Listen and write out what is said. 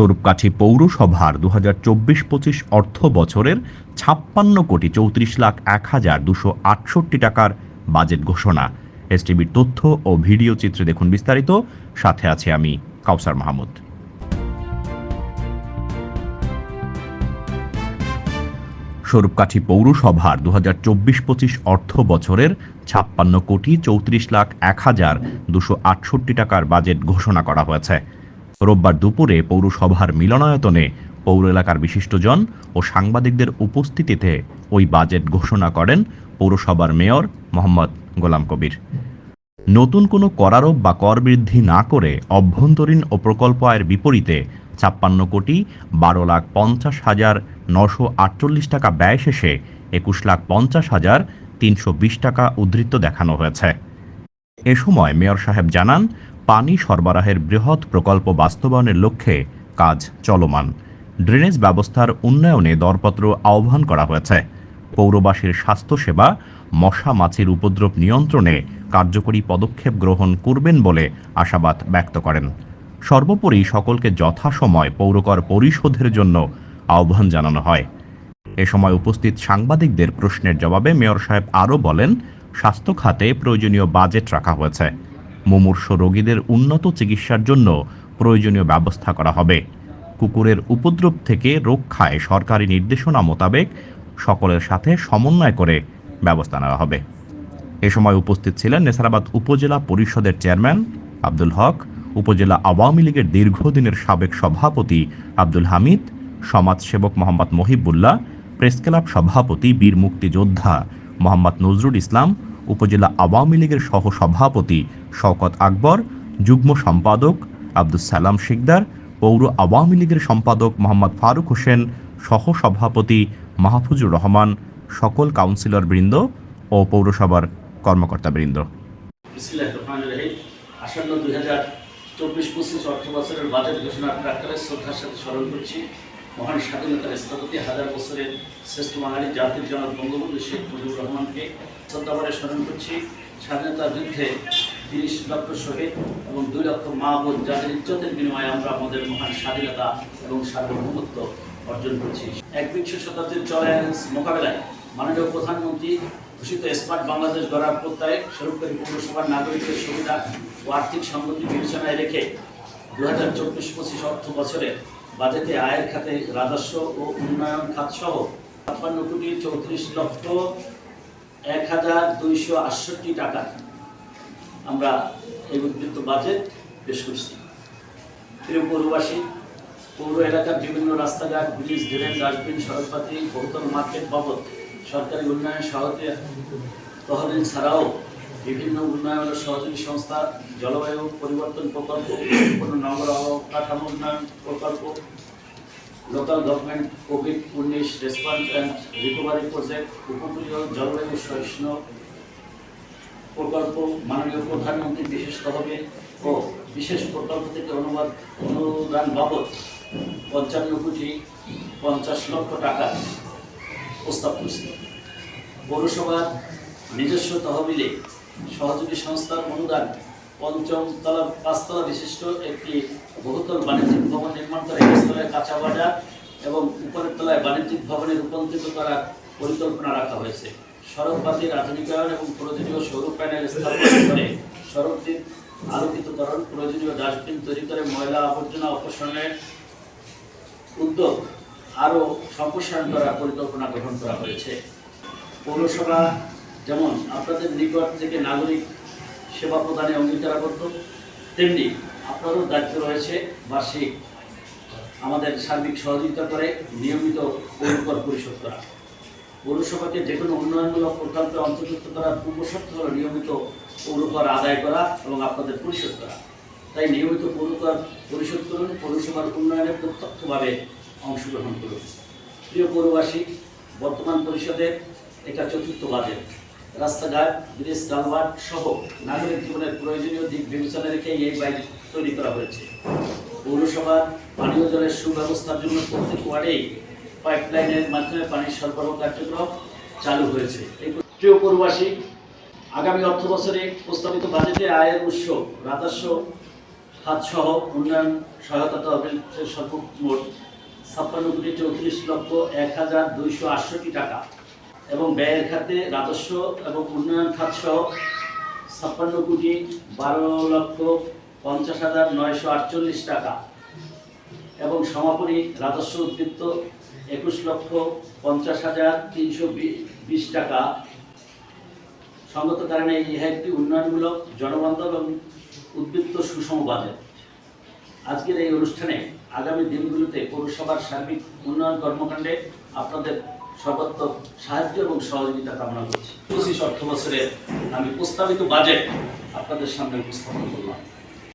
স্বরূপকাঠি পৌরসভার দু হাজার চব্বিশ পঁচিশ অর্থ বছরের ছাপ্পান্ন কোটি চৌত্রিশ লাখ এক হাজার দুশো আটষট্টি টাকার বাজেট ঘোষণা। এসটিভির তথ্য ও ভিডিও চিত্রে দেখুন বিস্তারিত। সাথে আছে আমি কাউসার মাহমুদ। স্বরূপকাঠি পৌরসভার দু হাজার চব্বিশ পঁচিশ অর্থ বছরের ছাপ্পান্ন কোটি চৌত্রিশ লাখ এক হাজার দুশো আটষট্টি টাকার বাজেট ঘোষণা করা হয়েছে। রোববার দুপুরে পৌরসভার মিলনায়তনে পৌর এলাকার বিশিষ্টজন ও সাংবাদিকদের উপস্থিতিতে ওই বাজেট ঘোষণা করেন পৌরসভার মেয়র মোহাম্মদ গোলাম কবির। নতুন কোনো করারোপ বা কর বৃদ্ধি না করে অভ্যন্তরীণ ও প্রকল্প আয়ের বিপরীতে ছাপ্পান্ন কোটি বারো লাখ পঞ্চাশ হাজার নশো আটচল্লিশ টাকা ব্যয় শেষে একুশ লাখ পঞ্চাশ হাজার তিনশো বিশ টাকা উদ্ধৃত দেখানো হয়েছে। এ সময় মেয়র সাহেব জানান, পানি সরবরাহের বৃহৎ প্রকল্প বাস্তবায়নের লক্ষ্যে কাজ চলমান। ড্রেনেজ ব্যবস্থার উন্নয়নে দরপত্র আহ্বান করা হয়েছে। পৌরবাসীর স্বাস্থ্যসেবা, মশা মাছির উপদ্রব নিয়ন্ত্রণে কার্যকরী পদক্ষেপ গ্রহণ করবেন বলে আশাবাদ ব্যক্ত করেন। সর্বোপরি সকলকে যথাসময় পৌরকর পরিশোধের জন্য আহ্বান জানানো হয়। এ সময় উপস্থিত সাংবাদিকদের প্রশ্নের জবাবে মেয়র সাহেব আরও বলেন স্বাস্থ্য খাতে প্রয়োজনীয় বাজেট রাখা হয়েছে। মুমূর্ষ রোগীদের উন্নত চিকিৎসার জন্য প্রয়োজনীয় ব্যবস্থা করা হবে। কুকুরের উপদ্রব থেকে রক্ষায় সরকারি নির্দেশনা মোতাবেক সকলের সাথে সমন্বয় করে ব্যবস্থা নেওয়া হবে। এ সময় উপস্থিত ছিলেন নেসারাবাদ উপজেলা পরিষদের চেয়ারম্যান আব্দুল হক, উপজেলা আওয়ামী লীগের দীর্ঘদিনের সাবেক সভাপতি আব্দুল হামিদ, সমাজসেবক মোহাম্মদ মহিবুল্লাহ প্রেস ক্লাব সভাপতি বীর মুক্তিযোদ্ধা মোহাম্মদ নজরুল ইসলাম, উপজেলা আওয়ামী লীগের সহ সভাপতি শওকত আকবর, যুগ্ম সম্পাদক আব্দুল সালাম শিকদার, পৌর আওয়ামী লীগের সম্পাদক মোহাম্মদ ফারুক হোসেন সহ সভাপতি মাহফুজুর রহমান, সকল কাউন্সিলর বৃন্দ ও পৌরসভার কর্মকর্তাবৃন্দ। আসন্ন দুই হাজার চব্বিশ পঁচিশ অর্থ বছরের বাজেট ঘোষণার প্রাক্কালে শ্রদ্ধার সাথে স্মরণ করছি। মহান স্বাধীনতার স্থপতি হাজার বছরের শ্রেষ্ঠ বাঙালি জাতির জনক বঙ্গবন্ধু শেখ মুজিবুর রহমানকে শ্রদ্ধাভরে স্মরণ করছি। স্বাধীনতার যুদ্ধে তিরিশ লক্ষ শহীদ এবং দুই লক্ষ মা বোন যাদের ইজ্জতের বিনিময়ে আমরা আমাদের মহান স্বাধীনতা এবং সার্বভৌমত্ব অর্জন করছি। একবিংশ শতাব্দীর চ্যালেঞ্জ মোকাবেলায় মাননীয় প্রধানমন্ত্রী ঘোষিত স্মার্ট বাংলাদেশ গড়ার প্রত্যয়ে স্বরূপকারী পৌরসভার নাগরিকদের সুবিধা ও আর্থিক সমৃদ্ধি বিবেচনায় রেখে দু হাজার চব্বিশ পঁচিশ অর্থ বছরে বাজেটে আয়ের খাতে রাজস্ব ও উন্নয়ন খাত সহ ছাপ্পান্ন কোটি চৌত্রিশ লক্ষ এক হাজার দুইশো আটষট্টি টাকা আমরা এই উদ্বৃত্ত বাজেট পেশ করছি। প্রিয় পৌরবাসী পৌর এলাকার বিভিন্ন রাস্তাঘাট, ব্রিজ, ড্রেন, ডাস্টবিন সড়কপাতি বহুতল মার্কেট বাবদ সরকারি উন্নয়ন সহজে তহবিল ছাড়াও বিভিন্ন উন্নয়ন ও সহযোগী সংস্থা, জলবায়ু পরিবর্তন প্রকল্প কোনো নগর অবকাঠামো উন্নয়ন প্রকল্প লোকাল গভর্নমেন্ট কোভিড উনিশ রেসপন্স অ্যান্ড রিকভারি প্রজেক্ট উপকূলীয় জলবায়ু সহিষ্ণু প্রকল্প, মাননীয় প্রধানমন্ত্রী বিশেষ তহবিল ও বিশেষ প্রকল্প থেকে অনুবাদ, অনুদান বাবদ পঞ্চান্ন কোটি পঞ্চাশ লক্ষ টাকা প্রস্তাব করছে। পৌরসভার নিজস্ব তহবিলে সহযোগী সংস্থার অনুদান পঞ্চম তলা পাঁচতলা বিশিষ্ট একটি বহুতল বাণিজ্যিক ভবন নির্মাণ করে নিচতলায় কাঁচা বাজার এবং উপরের তলায় বাণিজ্যিক ভবনে রূপান্তরিত করার পরিকল্পনা রাখা হয়েছে। সড়ক বাতির আধুনিকায়ন এবং প্রয়োজনীয় সৌর প্যানেল স্থাপন করে সড়কটির আলোকিতকরণ, প্রয়োজনীয় ডাস্টবিন তৈরি করে ময়লা আবর্জনা অপসারণের উদ্যোগ আরও সম্প্রসারণ করার পরিকল্পনা গ্রহণ করা হয়েছে। পৌরসভা যেমন আপনাদের নিকট থেকে নাগরিক সেবা প্রদানে অঙ্গীকারাবদ্ধ, তেমনি আপনারও দায়িত্ব রয়েছে বার্ষিক আমাদের সার্বিক সহযোগিতা করে নিয়মিত পৌরকর পরিশোধ করা। পৌরসভাকে যে কোনো উন্নয়নমূলক প্রকল্পে অন্তর্ভুক্ত করার পূর্বশর্ত হল নিয়মিত পৌরকর আদায় করা এবং আপনাদের পরিশোধ করা। তাই নিয়মিত পৌরকর পরিশোধ করুন, পৌরসভার উন্নয়নে প্রত্যক্ষভাবে অংশগ্রহণ করুন। প্রিয় পৌরবাসী, বর্তমান পরিষদের এটা চতুর্থ বাজেট। রাস্তাঘাট, ব্রিজ কালভার্ট সহ নাগরিক জীবনের প্রয়োজনীয় দিক বিবেচনা রেখে এই বাইক তৈরি করা হয়েছে। পৌরসভার পানীয় জলের সুব্যবস্থার জন্য প্রত্যেক ওয়ার্ডেই পাইপলাইনের মাধ্যমে পানির সরবরাহ কার্যক্রম চালু হয়েছে। প্রিয় পৌরবাসী আগামী অর্থ বছরে প্রস্তাবিত বাজেটে আয়ের উৎস, রাজস্ব, খাতসহ উন্নয়ন সহায়তা তহবিলের সর্বমোট ছাপ্পান্ন কোটি চৌত্রিশ লক্ষ এক হাজার দুইশো আটষট্টি টাকা। এবং ব্যয়ের খাতে রাজস্ব এবং উন্নয়ন খাতসহ ছাপ্পান্ন কোটি বারো লক্ষ পঞ্চাশ হাজার নয়শো আটচল্লিশ টাকা এবং সমাপনী রাজস্ব উদ্বৃত্ত একুশ লক্ষ পঞ্চাশ হাজার তিনশো বিশ টাকা। সঙ্গত কারণে ইহা একটি উন্নয়নমূলক, জনবান্ধব এবং উদ্বৃত্ত সুষম আজকের এই অনুষ্ঠানে আগামী দিনগুলোতে পৌরসভার সার্বিক উন্নয়ন কর্মকাণ্ডে আপনাদের সর্বাত্মক সাহায্য এবং সহযোগিতা কামনা করছি। পঁচিশ অর্থ বছরের আমি প্রস্তাবিত বাজেট আপনাদের সামনে উপস্থাপন করলাম।